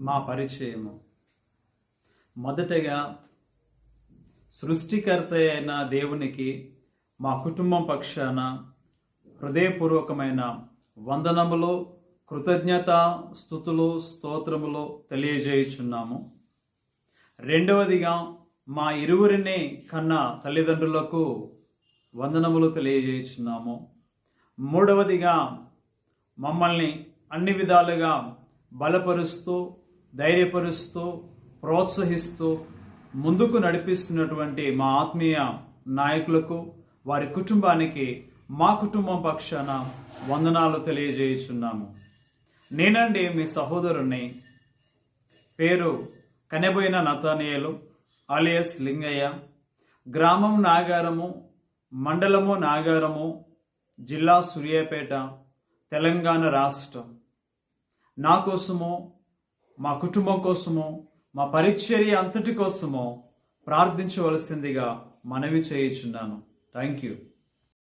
మా పరిచయము. మొదటగా సృష్టికర్త అయిన దేవునికి మా కుటుంబం పక్షాన హృదయపూర్వకమైన వందనములు కృతజ్ఞత స్థుతులు స్తోత్రములు తెలియజేయుచున్నాము. రెండవదిగా మా ఇరువురిని కన్న తల్లిదండ్రులకు వందనములు తెలియజేయుచున్నాము. మూడవదిగా మమ్మల్ని అన్ని విధాలుగా బలపరుస్తూ ధైర్యపరుస్తూ ప్రోత్సహిస్తూ ముందుకు నడిపిస్తున్నటువంటి మా ఆత్మీయ నాయకులకు వారి కుటుంబానికి మా కుటుంబం పక్షాన వందనాలు తెలియజేయుచున్నాము. నేనండి మీ సహోదరుని పేరు కనెబోయిన నతానియలు అలియస్ లింగయ్య. గ్రామం నాగారము మండలము నాగారము జిల్లా సూర్యాపేట తెలంగాణ రాష్ట్రం. నా కోసము మా కుటుంబం కోసము మా పరిచర్య అంతటి కోసము ప్రార్థించవలసిందిగా మనవి చేయుచున్నాను. Thank you